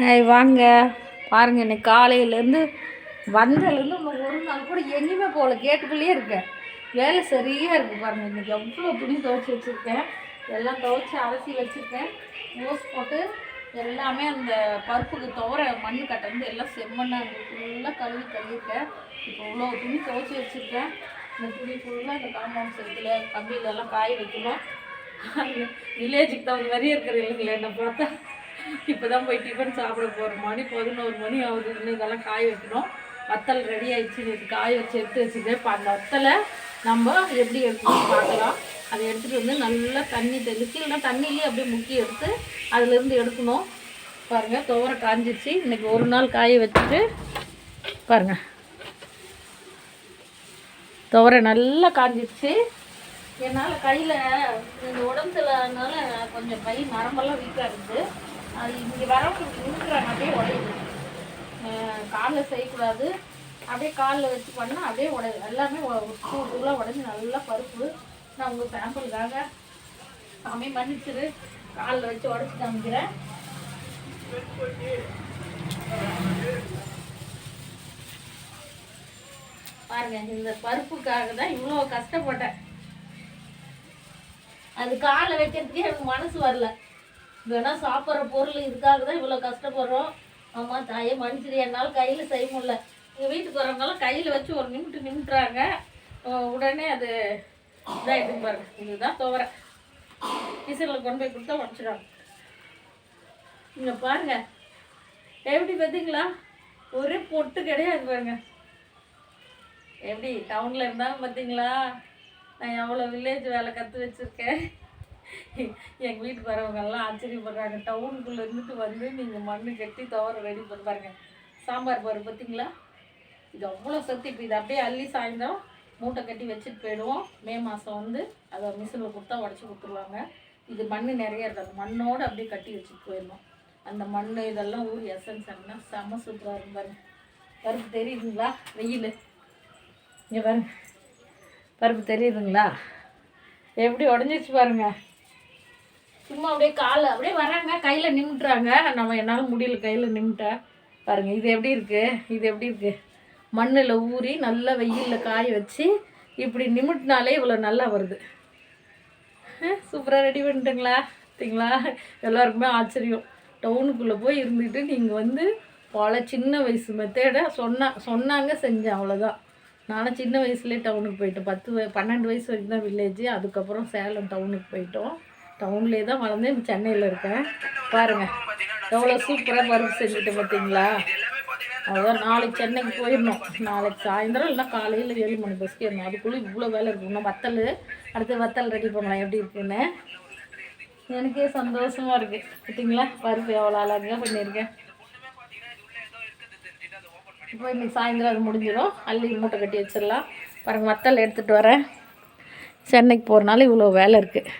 Hi வாங்க. பாருங்கள் இன்னைக்கு காலையிலேருந்து வந்ததுலேருந்து இன்னும் ஒரு நாள் கூட எங்கேயுமே போகல. கேட்டுக்குள்ளேயே இருக்கேன். வேலை சரியாக இருக்குது பாருங்கள் இன்றைக்கி எவ்வளோ துணி துவைச்சி வச்சுருக்கேன். எல்லாம் துவைச்சி அலசி வச்சுருக்கேன். ஓஸ் போட்டு எல்லாமே அந்த பருப்புக்கு துவர மண் கட்டந்து எல்லாம் செம்மண்ணாக இருந்தது ஃபுல்லாக கழுவி கழுவிருக்கேன் இப்போ இவ்வளோ துணி துவைச்சி வச்சுருக்கேன். இந்த துணி ஃபுல்லாக இந்த காம்பவுண்ட் செட்டில் கம்பியிலெல்லாம் காய வைக்கணும். வில்லேஜுக்கு தகுந்த மாதிரியே இருக்கிற இல்லைங்களே என்னை பார்த்தா. இப்போ தான் போய் டிஃபன் சாப்பிட போகிற மணி பதினோரு மணி ஆகுது. இன்னும் இதெல்லாம் காய வைக்கணும். வத்தல் ரெடி ஆயிடுச்சு. இது காய வச்சு எடுத்து வச்சுருக்கேன் இப்போ அந்த வத்தலை நம்ம எப்படி எடுக்கணும் பார்க்கலாம். அதை எடுத்துகிட்டு வந்து நல்லா தண்ணி தெளிச்சு இல்லைன்னா தண்ணியிலேயே அப்படியே முக்கி எடுத்து அதுலேருந்து எடுக்கணும். பாருங்கள் துவர காஞ்சிச்சு இன்றைக்கி ஒரு நாள் காய வச்சுட்டு பாருங்கள் துவரை நல்லா காஞ்சிடுச்சு என்னால் கையில் இந்த உடம்பு சரியில்லாதனால கொஞ்சம் கை நரம்பெல்லாம் வீக்காக இருக்குது. அது இங்கே வரவங்களுக்கு நின்றுறாங்க அப்படியே உடையுது காலில் செய்யக்கூடாது. அப்படியே காலில் வச்சு பண்ணால் அப்படியே உடையுது எல்லாமே தூளாக உடஞ்சி நல்லா பருப்பு. நான் உங்கள் சாம்பிளுக்காக சாமி மன்னிச்சிரு. காலில் வச்சு உடச்சி காமிக்கிறேன். பாருங்க இந்த பருப்புக்காக தான் இவ்வளோ கஷ்டப்பட்டேன். அது காலில் வைக்கிறதுக்கே எனக்கு மனசு வரல. வேணா சாப்பிட்ற பொருள் இதுக்காக தான் இவ்வளோ கஷ்டப்படுறோம். அம்மா தாயே மனுஷரு என்னால் கையில் செய்ய முடியல. எங்கள் வீட்டுக்கு வரவங்களாம் கையில் வச்சு ஒரு நிமிட்டு நிமிட்டுறாங்க உடனே அது இதாகிட்டு பாருங்க. இதுதான் துவர. கிசனில் கொண்டு போய் கொடுத்தா உடச்சிடுவாங்க. இங்கே பாருங்க. எப்படி பார்த்தீங்களா? ஒரே பொட்டு கிடையாது பாருங்க. எப்படி டவுனில் இருந்தாலும் பார்த்தீங்களா? நான் எவ்வளோ வில்லேஜ் வேலை கற்று வச்சுருக்கேன். எங்கள் வீட்டுக்கு வரவங்கெல்லாம் ஆச்சரியப்படுறாங்க. டவுனுக்குள்ளே இருந்துட்டு வந்து நீங்கள் மண்ணு கட்டி துவரம் ரெடி பண்ணி பாருங்கள் சாம்பார் பாரு பார்த்தீங்களா இது அவ்வளோ சத்து. இப்போ இது அப்படியே அள்ளி சாயந்தரம் மூட்டை கட்டி வச்சுட்டு போயிடுவோம். மே மாதம் வந்து அதை மிஷினில் கொடுத்தா உடச்சி கொடுத்துருவாங்க. இது மண் நிறைய இருக்காது மண்ணோடு அப்படியே கட்டி வச்சுட்டு போயிடணும். அந்த மண் இதெல்லாம் ஊர் எசன்ஸ் அப்படின்னா செம சூப்பராக இருக்கும் பாருங்க. பருப்பு தெரியுதுங்களா? வெயில். இங்கே பாருங்க. பருப்பு தெரியுதுங்களா? எப்படி உடஞ்சிச்சு பாருங்கள் சும்மா அப்படியே காலை அப்படியே வராங்க கையில் நிமிட்டுறாங்க. நம்ம என்னால் முடியல கையில் நிமிட்ட. பாருங்கள் இது எப்படி இருக்குது இது எப்படி இருக்குது மண்ணில் ஊறி நல்லா வெயிலில் காய வச்சு இப்படி நிமிட்டினாலே இவ்வளோ நல்லா வருது. சூப்பராக ரெடி பண்ணிட்டுங்களா? பார்த்தீங்களா? எல்லாருக்குமே ஆச்சரியம். டவுனுக்குள்ளே போய் இருந்துட்டு நீங்கள் வந்து பல சின்ன வயசு மெத்தேடை சொன்னா சொன்னாங்க செஞ்சேன் அவ்வளோதான் நானும் சின்ன வயசுலேயே டவுனுக்கு போயிட்டேன் பத்து பன்னெண்டு வயசு வரைக்கும் தான் வில்லேஜ் அதுக்கப்புறம் சேலம் டவுனுக்கு போயிட்டோம். டவுன்லேயே தான் வளர்ந்தேன் சென்னையில் இருக்கேன். பாருங்கள் எவ்வளோ சூப்பராக பருப்பு செஞ்சுட்டு பார்த்தீங்களா அதான் நாளைக்கு சென்னைக்கு போயிடணும். நாளைக்கு சாயந்தரம் இல்லை காலையில் ஏழு மணி பஸ்க்கு ஏறணும். அதுக்குள்ளே இவ்வளோ வேலை இருக்கும் இன்னும் வத்தல் அடுத்து வத்தல் ரெடி பண்ணலாம். எப்படி இருக்குன்னு? எனக்கே சந்தோஷமாக இருக்குது பார்த்தீங்களா பருப்பு எவ்வளோ அழகாக பண்ணியிருக்கேன். இப்போ இன்றைக்கி சாயந்தரம் அது முடிஞ்சிடும். அள்ளி மூட்டை கட்டி வச்சிடலாம். பாருங்கள் வத்தல் எடுத்துகிட்டு வரேன். சென்னைக்கு போகிறனால இவ்வளோ வேலை இருக்குது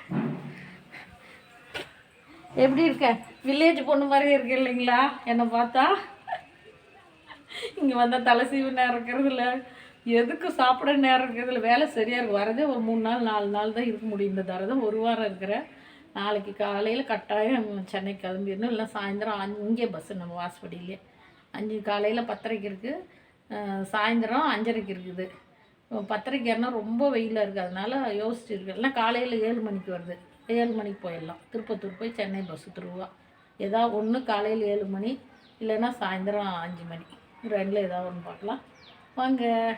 எப்படி இருக்க? வில்லேஜ் பொண்ணு மாதிரி இருக்கு இல்லைங்களா? என்னை பார்த்தா? இங்கே வந்தால் தலை சீவு நேரம் இருக்கிறது இல்லை. எதுக்கு சாப்பிட நேரம் இருக்கிறதுல வேலை சரியாக இருக்கும் வரதே ஒரு மூணு நாள் நாலு நாள் தான் இருக்க முடியும். இந்த தரதான் தான் ஒரு வாரம் இருக்கிறேன் நாளைக்கு காலையில் கட்டாயம் சென்னை கிளம்பிடணும். இல்லை சாயந்தரம் அஞ்சு இங்கே பஸ்ஸு நம்ம வாசப்படியிலே. அஞ்சு காலையில் பத்தரைக்கு இருக்குது சாயந்தரம் அஞ்சரைக்கு இருக்குது. பத்தரைக்கு ரொம்ப வெயிலாக இருக்குது அதனால யோசிச்சு இல்லைன்னா காலையில் ஏழு மணிக்கு வருது. ஏழு மணிக்கு போயிடலாம். திருப்பத்தூர் போய் சென்னை பஸ்ஸு திருவா ஏதாவது ஒன்று காலையில் ஏழு மணி இல்லைன்னா சாயந்தரம் அஞ்சு மணி. ரெண்டில் ஏதாவது ஒன்று பார்க்கலாம். வாங்க.